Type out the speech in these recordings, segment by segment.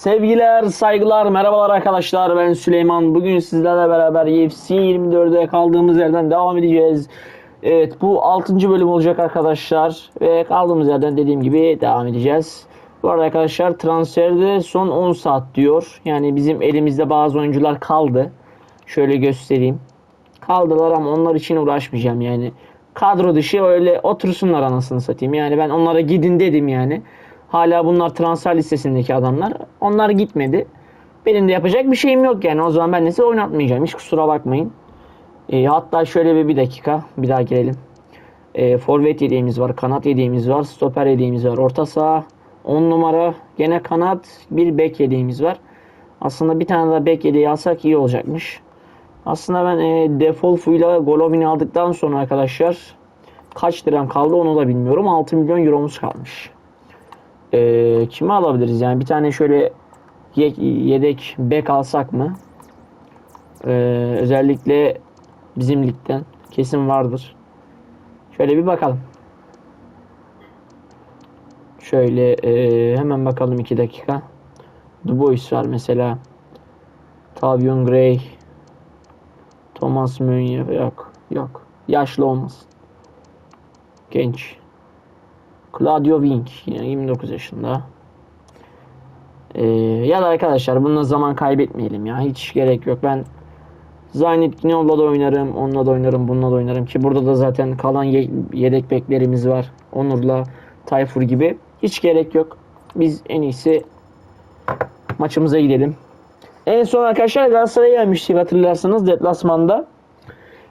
Sevgiler, saygılar, merhabalar arkadaşlar. Ben Süleyman. Bugün sizlerle beraber UFC 24'de kaldığımız yerden devam edeceğiz. Evet, bu 6. bölüm olacak arkadaşlar. Ve kaldığımız yerden dediğim gibi devam edeceğiz. Bu arada arkadaşlar transferde son 10 saat diyor. Yani bizim elimizde bazı oyuncular kaldı. Şöyle göstereyim. Kaldılar ama onlar için uğraşmayacağım yani. Kadro dışı öyle otursunlar anasını satayım. Yani ben onlara gidin dedim yani. Hala bunlar transfer listesindeki adamlar. Onlar gitmedi. Benim de yapacak bir şeyim yok yani. O zaman ben de size oynatmayacağım. Hiç kusura bakmayın. E, hatta şöyle bir, bir dakika. Bir daha girelim. E, forvet yediğimiz var. Kanat yediğimiz var. Stoper yediğimiz var. Orta saha 10 numara. Gene kanat. Bir bek yediğimiz var. Aslında bir tane daha bek yedeği alsak iyi olacakmış. Aslında ben e, Defolfu'yla Golovin'i aldıktan sonra arkadaşlar kaç liram kaldı onu da bilmiyorum. 6 milyon euromuz kalmış. E, kimi alabiliriz yani bir tane şöyle ye- yedek bek alsak mı? E, özellikle bizim ligden kesin vardır. Şöyle bir bakalım. Şöyle e, hemen bakalım 2 dakika. Dubois var mesela. Tavion Gray. Thomas Meunier yok. Yok. Yaşlı olmaz. Genç. Claudio Wink yine 29 yaşında. Ee, ya da arkadaşlar bununla zaman kaybetmeyelim ya. Hiç gerek yok. Ben Zaynit Ginol'la da oynarım. Onunla da oynarım. Bununla da oynarım. Ki burada da zaten kalan ye- yedek beklerimiz var. Onur'la Tayfur gibi. Hiç gerek yok. Biz en iyisi maçımıza gidelim. En son arkadaşlar Galatasaray'a gelmiştik hatırlarsanız deplasmanda.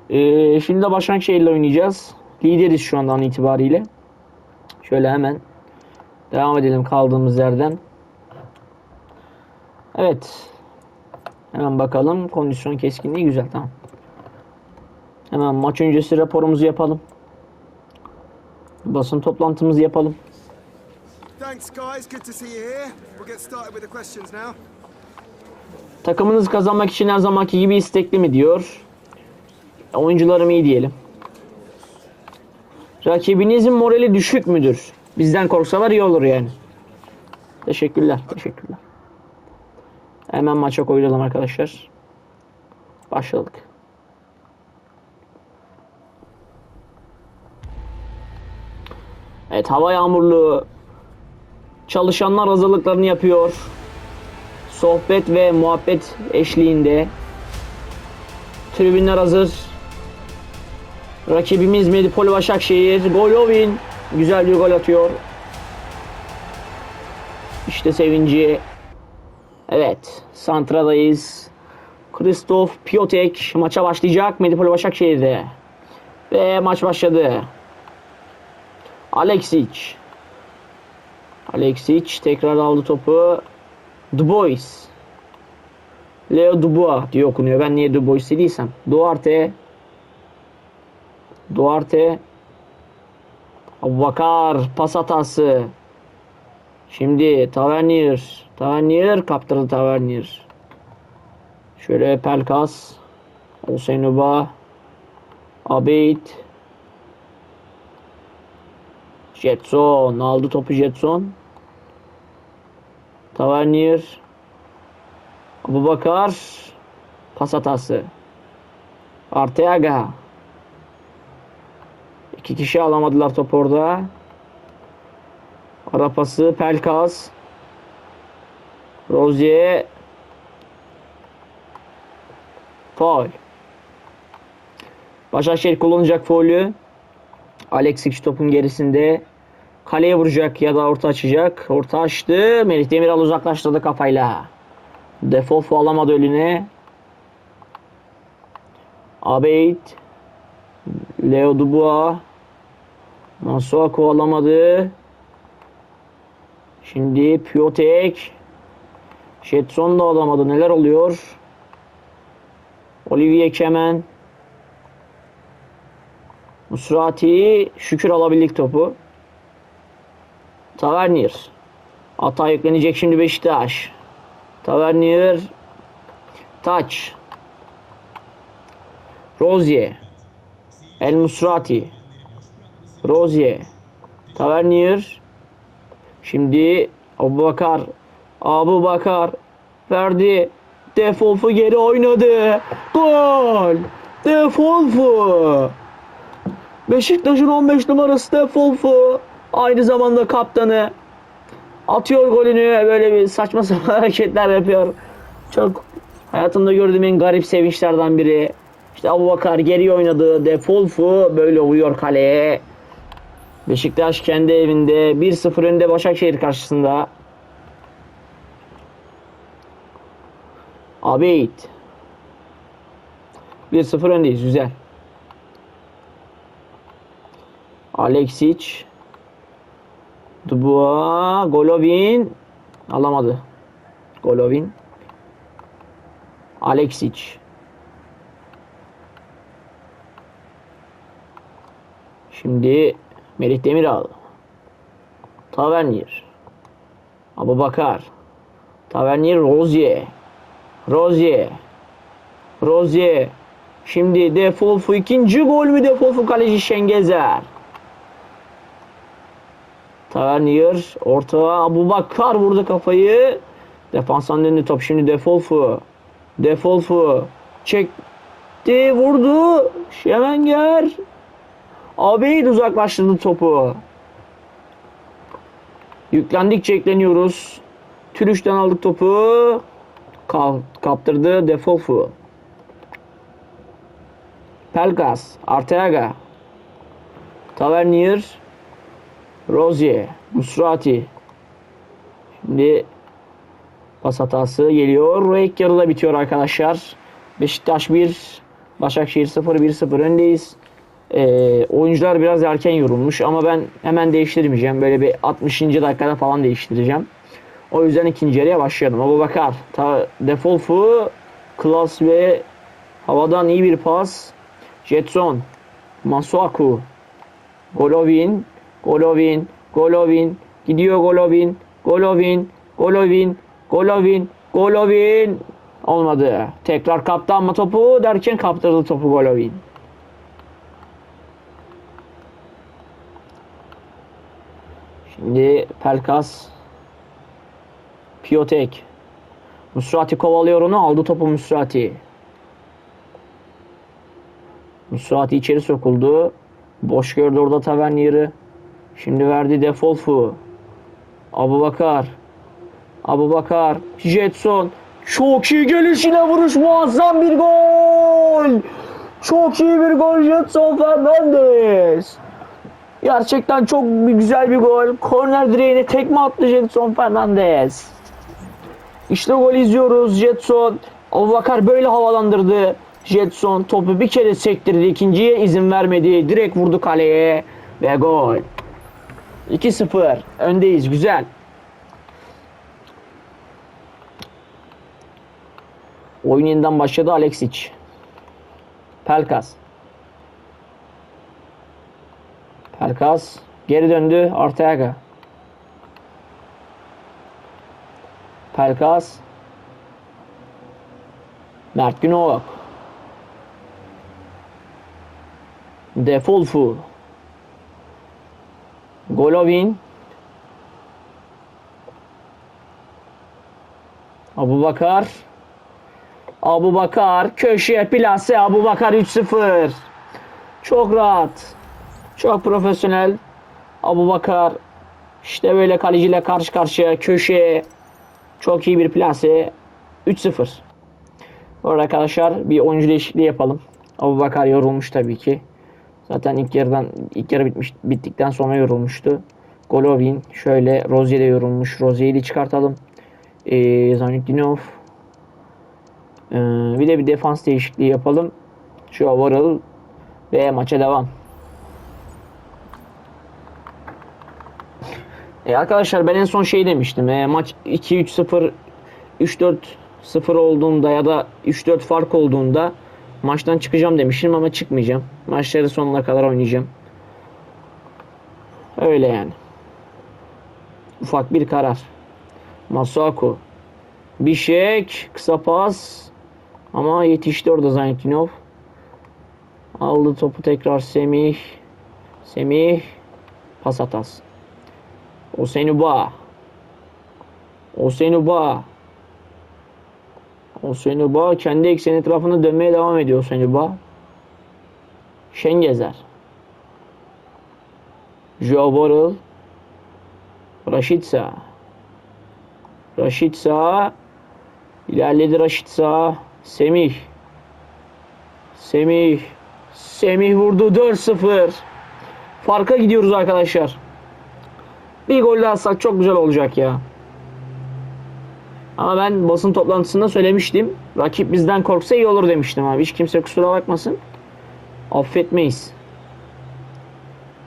Ee, şimdi de Başakşehir'le oynayacağız. Lideriz şu anda an itibariyle. Şöyle hemen devam edelim kaldığımız yerden. Evet. Hemen bakalım. Kondisyon keskinliği güzel tamam. Hemen maç öncesi raporumuzu yapalım. Basın toplantımızı yapalım. Takımınız kazanmak için her zamanki gibi istekli mi diyor. Oyuncularım iyi diyelim. Rakibinizin morali düşük müdür? Bizden korksalar iyi olur yani. Teşekkürler. Teşekkürler. Hemen maça koyulalım arkadaşlar. Başladık. Evet hava yağmurlu. Çalışanlar hazırlıklarını yapıyor sohbet ve muhabbet eşliğinde tribünler hazır. Rakibimiz Medipol Başakşehir. Golovin güzel bir gol atıyor. İşte sevinci. Evet, Santra'dayız. Kristof Piotek maça başlayacak Medipol Başakşehir'de. Ve maç başladı. Alexic. Alexic tekrar aldı topu. Dubois. Leo Dubois diye okunuyor. Ben niye Dubois dediysem. Duarte. Duarte. Abubakar pas hatası. Şimdi Tavernier. Tavernier kaptırdı Tavernier. Şöyle Pelkas. Hüseyin Uba. Abid. Jetson. Aldı topu Jetson. Tavernier. Abubakar. Pas hatası. Arteaga. İki kişi alamadılar top orada. Ara Pelkas. Rozier. Faul. Başakşehir kullanacak faulü. Alexic topun gerisinde. Kaleye vuracak ya da orta açacak. Orta açtı. Melih Demiral uzaklaştırdı kafayla. Defofu alamadı önüne. Abeyt. Leo Dubois. Masuaku alamadı. Şimdi Piotek. Jetson da alamadı. Neler oluyor? Olivier Kemen. Musrati. Şükür alabildik topu. Tavernier. Hata yüklenecek şimdi Beşiktaş. Tavernier. Taç. Rozier. El Musrati. Rozier. Tavernier. Şimdi Abubakar Abu Bakar verdi. Defolfu geri oynadı. Gol. Defolfu. Beşiktaş'ın 15 numarası Defolfu. Aynı zamanda kaptanı. Atıyor golünü böyle bir saçma sapan hareketler yapıyor. Çok hayatımda gördüğüm en garip sevinçlerden biri. İşte Abu Bakar geri oynadı. Defolfu böyle vuruyor kaleye. Beşiktaş kendi evinde 1-0 önde Başakşehir karşısında. Abeyt. 1-0 öndeyiz. Güzel. Alexic. Dubois. Golovin. Alamadı. Golovin. Alexic. Şimdi Melih Demiral. Tavernier. Abu Bakar. Tavernier Rozier. Rozier. Rozier. Şimdi Defolfu ikinci gol mü Defolfu kaleci Şengezer. Tavernier orta Abu Bakar vurdu kafayı. Defansan döndü top şimdi Defolfu. Defolfu çekti vurdu. Şemenger. Abeyd uzaklaştırdı topu. Yüklendikçe ekleniyoruz. Türüş'ten aldık topu. Kaptırdı Defolfu. Pelkas, Arteaga. Tavernier. Rozier. Musrati. Şimdi pas hatası geliyor. Ve ilk yarıda bitiyor arkadaşlar. Beşiktaş 1, Başakşehir 0, 1-0 öndeyiz. Ee, oyuncular biraz erken yorulmuş ama ben hemen değiştirmeyeceğim. Böyle bir 60. dakikada falan değiştireceğim. O yüzden ikinci yarıya başlayalım. Abu Bakar, ta, Defolfu, Klas ve havadan iyi bir pas. Jetson, Masuaku, Golovin, Golovin, Golovin, gidiyor Golovin, Golovin, Golovin, Golovin, Golovin. Olmadı. Tekrar kaptı ama topu derken kaptırdı topu Golovin. Şimdi Pelkas. Piyotek. Musrati kovalıyor onu aldı topu Musrati. Musrati içeri sokuldu. Boş gördü orada Tavernier'i. Şimdi verdi Defolfu. Abu Bakar. Abu Bakar. Jetson. Çok iyi gelişine vuruş muazzam bir gol! Çok iyi bir gol Jetson Fernandez Gerçekten çok bir güzel bir gol. Korner direğine tekme attı Jetson Fernandez. İşte gol izliyoruz Jetson. Abubakar böyle havalandırdı. Jetson topu bir kere sektirdi. ikinciye izin vermedi. Direkt vurdu kaleye. Ve gol. 2-0. Öndeyiz. Güzel. Oyun yeniden başladı Alexic. Pelkas. Pelkas geri döndü Arteaga. Pelkas Mert Günok. Defolfu Golovin. Abu Bakar Abu Bakar köşeye plase. Abu Bakar 3-0 çok rahat çok profesyonel. Abu Bakar işte böyle kaleciyle karşı karşıya köşeye çok iyi bir plase 3-0. Orada arkadaşlar bir oyuncu değişikliği yapalım. Abu Bakar yorulmuş tabii ki. Zaten ilk yarıdan ilk yarı bitmiş bittikten sonra yorulmuştu. Golovin şöyle Rozier yorulmuş. Rozier'i çıkartalım. Ee, Zanetdinov ee, bir de bir defans değişikliği yapalım. Şu Varıl ve maça devam. E arkadaşlar ben en son şey demiştim. E, maç 2-3-0 3-4-0 olduğunda ya da 3-4 fark olduğunda maçtan çıkacağım demiştim ama çıkmayacağım. Maçları sonuna kadar oynayacağım. Öyle yani. Ufak bir karar. Masuaku. Bişek. Kısa pas. Ama yetişti orada Zaynettinov. Aldı topu tekrar Semih. Semih. Pas hatası. Osenuba. Osenuba. Osenuba kendi ekseni etrafında dönmeye devam ediyor Osenuba. Şengezer. Joe Borrell. Raşitsa. Raşitsa. İlerledi Raşitsa. Semih. Semih. Semih vurdu 4-0. Farka gidiyoruz arkadaşlar. Bir gol daha atsak çok güzel olacak ya. Ama ben basın toplantısında söylemiştim. Rakip bizden korksa iyi olur demiştim abi. Hiç kimse kusura bakmasın. Affetmeyiz.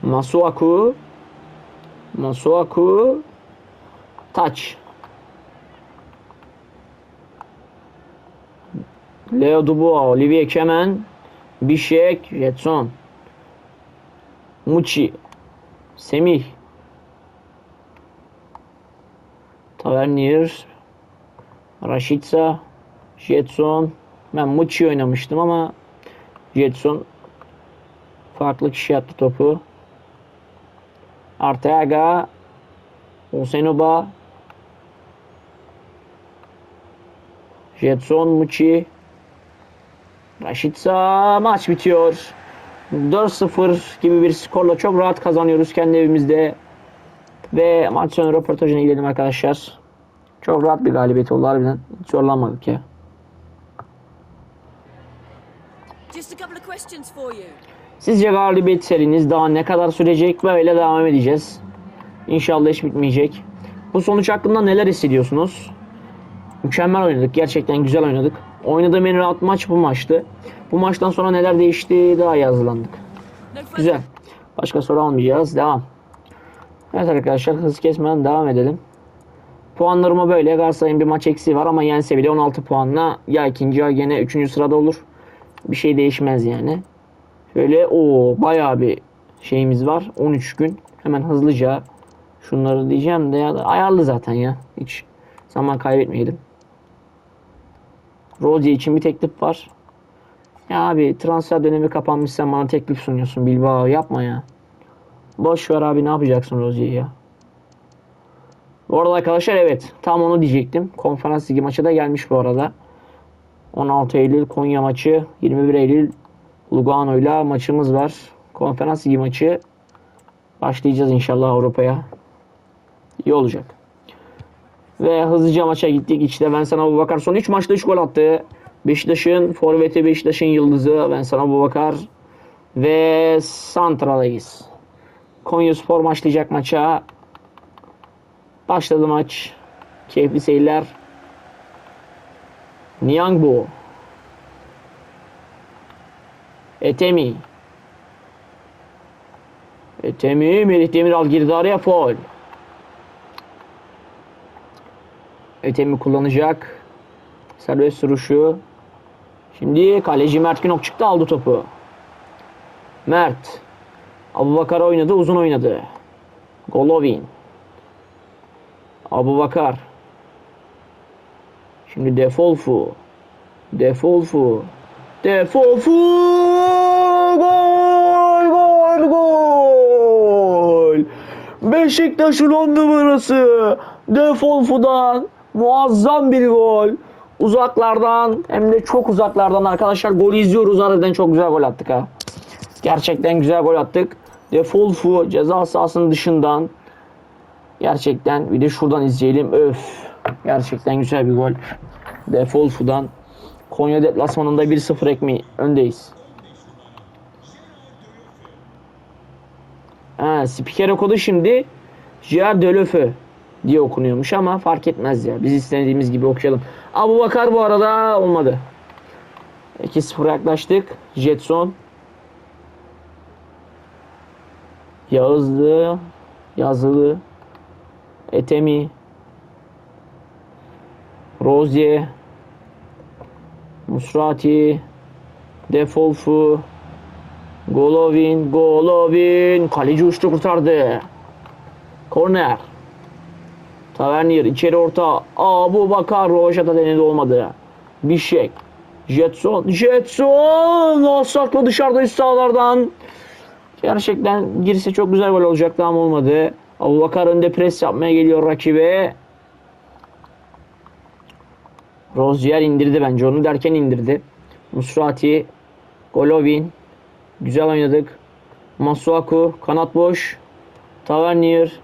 Masuaku. Masuaku. Taç. Leo Dubois, Olivier Kemen, Bişek, Jetson. Muçi. Semih. Tavernier. Raşitsa. Jetson. Ben Muçi oynamıştım ama Jetson farklı kişi attı topu. Arteaga. Osenuba. Jetson Muçi. Raşitsa maç bitiyor. 4-0 gibi bir skorla çok rahat kazanıyoruz kendi evimizde. Ve maç sonu röportajına gidelim arkadaşlar. Çok rahat bir galibiyet oldu harbiden. Hiç zorlanmadık ya. Sizce galibiyet seriniz daha ne kadar sürecek? Böyle devam edeceğiz. İnşallah hiç bitmeyecek. Bu sonuç hakkında neler hissediyorsunuz? Mükemmel oynadık. Gerçekten güzel oynadık. Oynadığım en rahat maç bu maçtı. Bu maçtan sonra neler değişti daha further Güzel. Başka soru almayacağız. Devam. Evet arkadaşlar hız kesmeden devam edelim. Puanlarıma böyle. Galatasaray'ın bir maç eksiği var ama yense bile 16 puanla ya ikinci ya gene 3. sırada olur. Bir şey değişmez yani. Şöyle o bayağı bir şeyimiz var. 13 gün. Hemen hızlıca şunları diyeceğim de ya ayarlı zaten ya. Hiç zaman kaybetmeyelim. Rozier için bir teklif var. Ya abi transfer dönemi kapanmış sen bana teklif sunuyorsun Bilbao yapma ya. Boş ver abi ne yapacaksın Rozier'i ya. Bu arada arkadaşlar evet tam onu diyecektim. Konferans ligi maçı da gelmiş bu arada. 16 Eylül Konya maçı 21 Eylül Lugano ile maçımız var. Konferans ligi maçı başlayacağız inşallah Avrupa'ya. İyi olacak. Ve hızlıca maça gittik. İçte ben sana Bakar son 3 maçta 3 gol attı. Beşiktaş'ın forveti Beşiktaş'ın yıldızı ben sana Bakar ve Santra'dayız. Konya Spor başlayacak maça. Başladı maç. Keyifli seyirler. Niangbu. Etemi. Etemi. Melih Demiral girdi araya foul. Etemi kullanacak. Serbest vuruşu. Şimdi kaleci Mert Günok çıktı aldı topu. Mert. Abubakar oynadı uzun oynadı. Golovin. Abubakar. Şimdi Defolfu. Defolfu. Defolfu. Gol gol gol. Beşiktaş'ın on numarası. Defolfu'dan muazzam bir gol. Uzaklardan hem de çok uzaklardan arkadaşlar gol izliyoruz. Harbiden çok güzel gol attık ha. Gerçekten güzel gol attık. Defolfu ceza sahasının dışından gerçekten bir de şuradan izleyelim. Öf. Gerçekten güzel bir gol. Defolfu'dan Konya deplasmanında 1-0 ekmeği öndeyiz. Ha, spiker kodu şimdi J.R. Delöfö diye okunuyormuş ama fark etmez ya. Biz istediğimiz gibi okuyalım. Abu Bakar bu arada olmadı. 2-0 yaklaştık. Jetson. Yağızlı. Yazılı. Etemi. Rozier. Musrati. Defolfu. Golovin. Golovin. Kaleci uçtu kurtardı. Korner. Tavernier içeri orta. Abu Bakar Rovaşat'a denedi olmadı. Bişek. Jetson. Jetson. Sakla dışarıda üst sahalardan. Gerçekten girse çok güzel gol olacaktı ama olmadı. Abu Bakar önde pres yapmaya geliyor rakibe. Rozier indirdi bence. Onu derken indirdi. Musrati, Golovin. Güzel oynadık. Masuaku, kanat boş. Tavernier,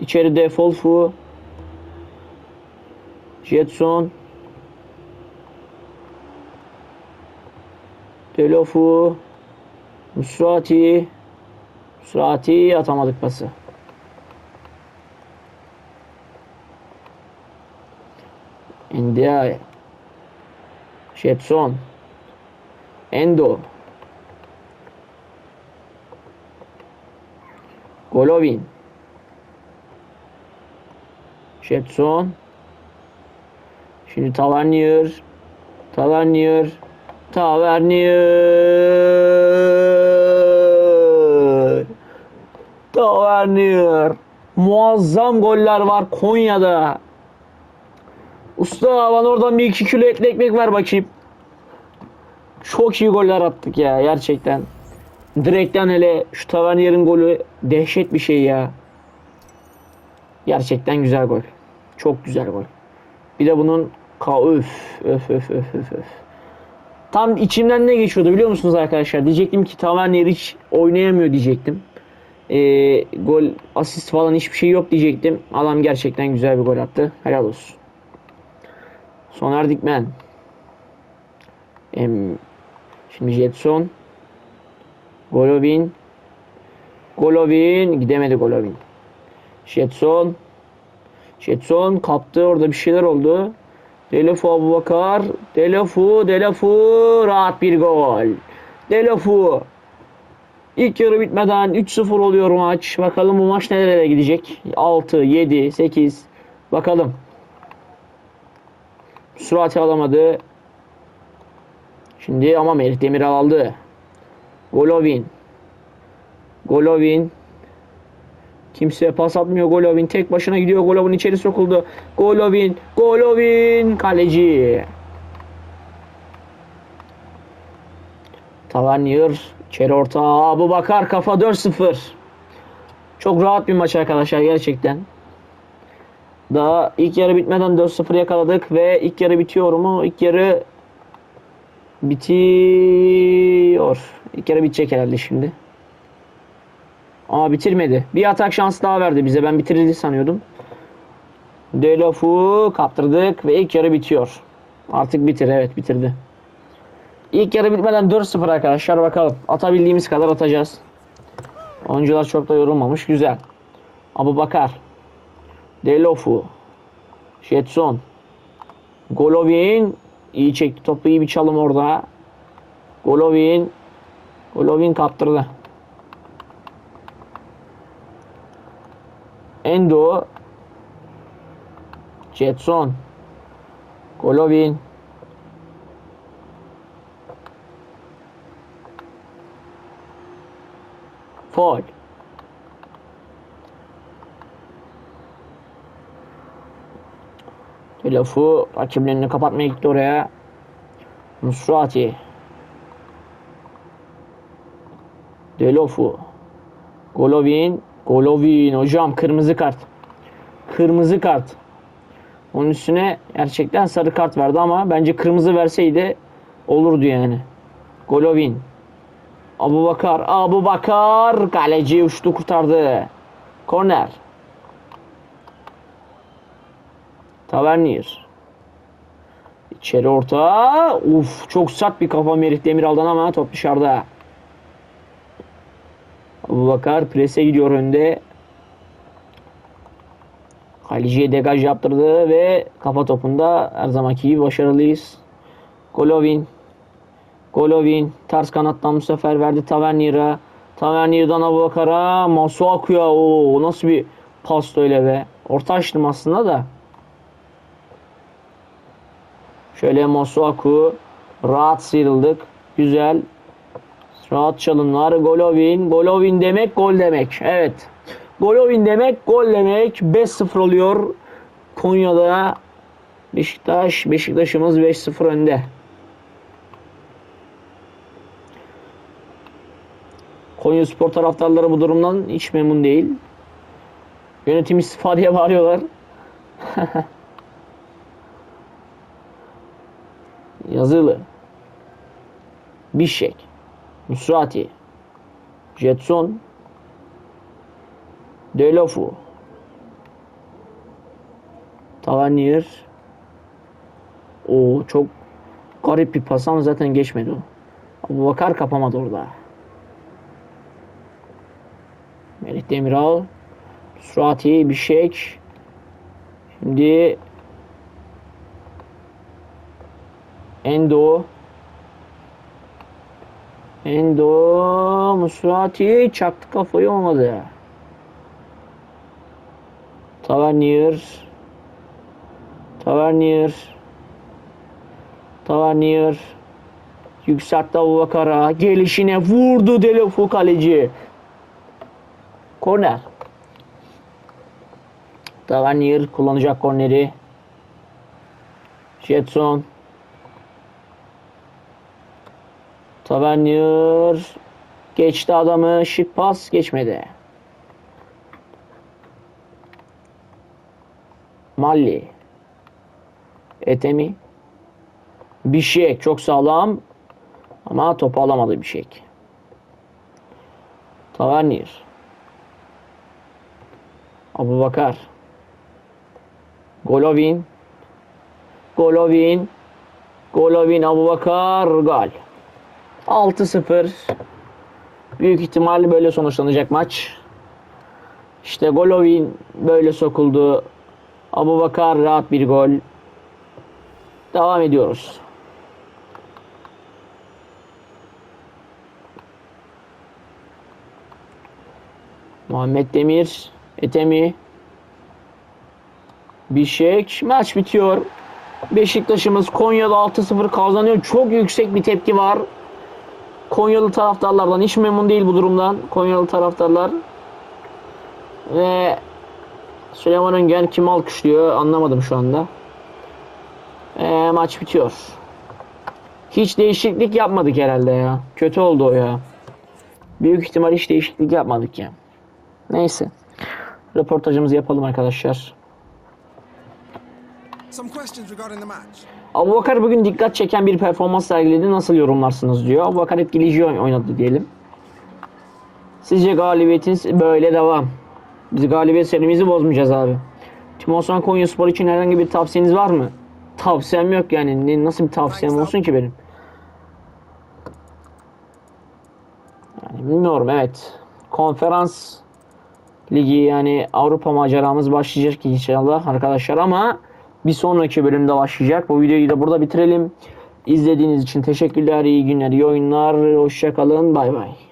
içeride Folfu. Jetson. Delofu. Musrati. Musrati atamadık pası. Ndiaye. Jetson. Endo. Golovin. Jetson. Şimdi Tavernier. Tavernier. Tavernier. Tavernier. Muazzam goller var Konya'da. Usta bana oradan bir iki kilo etli ekmek ver bakayım. Çok iyi goller attık ya gerçekten. Direkten hele şu Tavernier'in golü dehşet bir şey ya. Gerçekten güzel gol. Çok güzel gol. Bir de bunun ka öf öf öf öf öf öf. Tam içimden ne geçiyordu biliyor musunuz arkadaşlar? Diyecektim ki Tavernier hiç oynayamıyor diyecektim. Ee, gol asist falan hiçbir şey yok diyecektim. Adam gerçekten güzel bir gol attı. Helal olsun. Soner Dikmen. Em, şimdi Jetson. Golovin. Golovin. Gidemedi Golovin. Jetson. Jetson kaptı. Orada bir şeyler oldu. Delefu Abubakar. Delefu. Delefu. Rahat bir gol. Delefu. İlk yarı bitmeden 3-0 oluyor maç. Bakalım bu maç nerelere gidecek? 6, 7, 8. Bakalım. Surati alamadı. Şimdi ama Merih Demiral aldı. Golovin. Golovin. Kimse pas atmıyor Golovin. Tek başına gidiyor. Golovin içeri sokuldu. Golovin. Golovin. Kaleci. Tavernier. İçeri orta. Abu Bakar kafa 4-0. Çok rahat bir maç arkadaşlar gerçekten. Daha ilk yarı bitmeden 4-0 yakaladık ve ilk yarı bitiyor mu? İlk yarı bitiyor. İlk yarı bitecek herhalde şimdi. Aa bitirmedi. Bir atak şansı daha verdi bize. Ben bitirildi sanıyordum. Delof'u kaptırdık ve ilk yarı bitiyor. Artık bitir. Evet bitirdi. İlk yarı bitmeden 4-0 arkadaşlar. Bakalım. Atabildiğimiz kadar atacağız. Oyuncular çok da yorulmamış. Güzel. Abu Bakar. Delofu. Jetson. Golovin. iyi çekti topu. iyi bir çalım orada. Golovin. Golovin kaptırdı. Endo. Jetson. Golovin. Foul. Lafı rakiplerini kapatmaya gitti oraya. Nusrati. Delofu. Golovin. Golovin hocam kırmızı kart. Kırmızı kart. Onun üstüne gerçekten sarı kart verdi ama bence kırmızı verseydi olurdu yani. Golovin. Abu Bakar. Abu Bakar. Kaleci uçtu kurtardı. Korner. Tavernier. İçeri orta. Uf çok sert bir kafa Merih Demiral'dan ama top dışarıda. Abu Bakar prese gidiyor önde. Kaleciye degaj yaptırdı ve kafa topunda her zamanki gibi başarılıyız. Golovin. Golovin ters kanattan bu sefer verdi Tavernier'a. Tavernier'dan Abu Bakar'a. Masuaku'ya. Oo, nasıl bir pas öyle be. Orta açtım aslında da. Şöyle Masuaku. Rahat sıyrıldık. Güzel. Rahat çalımlar. Golovin. Golovin demek gol demek. Evet. Golovin demek gol demek. 5-0 oluyor. Konya'da Beşiktaş. Beşiktaş'ımız 5-0 önde. Konya Spor taraftarları bu durumdan hiç memnun değil. Yönetim istifa diye bağırıyorlar. Yazılı. Bişek. Musrati. Jetson. Delofu. Tavernier. O çok garip bir pas ama zaten geçmedi o. Bakar kapamadı orada. Melih Demiral. Surati Bişek. Şimdi Endo. Endo Musurati çaktı kafayı olmadı. Tavernier. Tavernier. Tavernier. Yükseltti Abubakar'a. Gelişine vurdu Delofo kaleci. Korner. Tavernier kullanacak korneri. Jetson. Tavernier. Geçti adamı. Şık pas geçmedi. Malli. Etemi. Bişek çok sağlam. Ama topu alamadı Bişek. Tavernier. Abu Bakar. Golovin. Golovin. Golovin Abu Bakar. Gol. 6-0. Büyük ihtimalle böyle sonuçlanacak maç. İşte Golovin böyle sokuldu. Abu Bakar rahat bir gol. Devam ediyoruz. Muhammed Demir, Etemi, Bişek. Maç bitiyor. Beşiktaş'ımız Konya'da 6-0 kazanıyor. Çok yüksek bir tepki var. Konyalı taraftarlardan hiç memnun değil bu durumdan. Konyalı taraftarlar. Ve Süleyman Öngen kim alkışlıyor anlamadım şu anda. Ve maç bitiyor. Hiç değişiklik yapmadık herhalde ya. Kötü oldu o ya. Büyük ihtimal hiç değişiklik yapmadık ya. Neyse. Röportajımızı yapalım arkadaşlar. Match. Abubakar bugün dikkat çeken bir performans sergiledi. Nasıl yorumlarsınız diyor. Abubakar etkileyici oyn- oynadı diyelim. Sizce galibiyetiniz böyle devam. Biz galibiyet serimizi bozmayacağız abi. Timosan Konya Spor için herhangi bir tavsiyeniz var mı? Tavsiyem yok yani. Ne, nasıl bir tavsiyem olsun ki benim? Yani bilmiyorum evet. Konferans ligi yani Avrupa maceramız başlayacak inşallah arkadaşlar ama bir sonraki bölümde başlayacak. Bu videoyu da burada bitirelim. İzlediğiniz için teşekkürler, iyi günler, iyi oyunlar. Hoşçakalın, bay bay.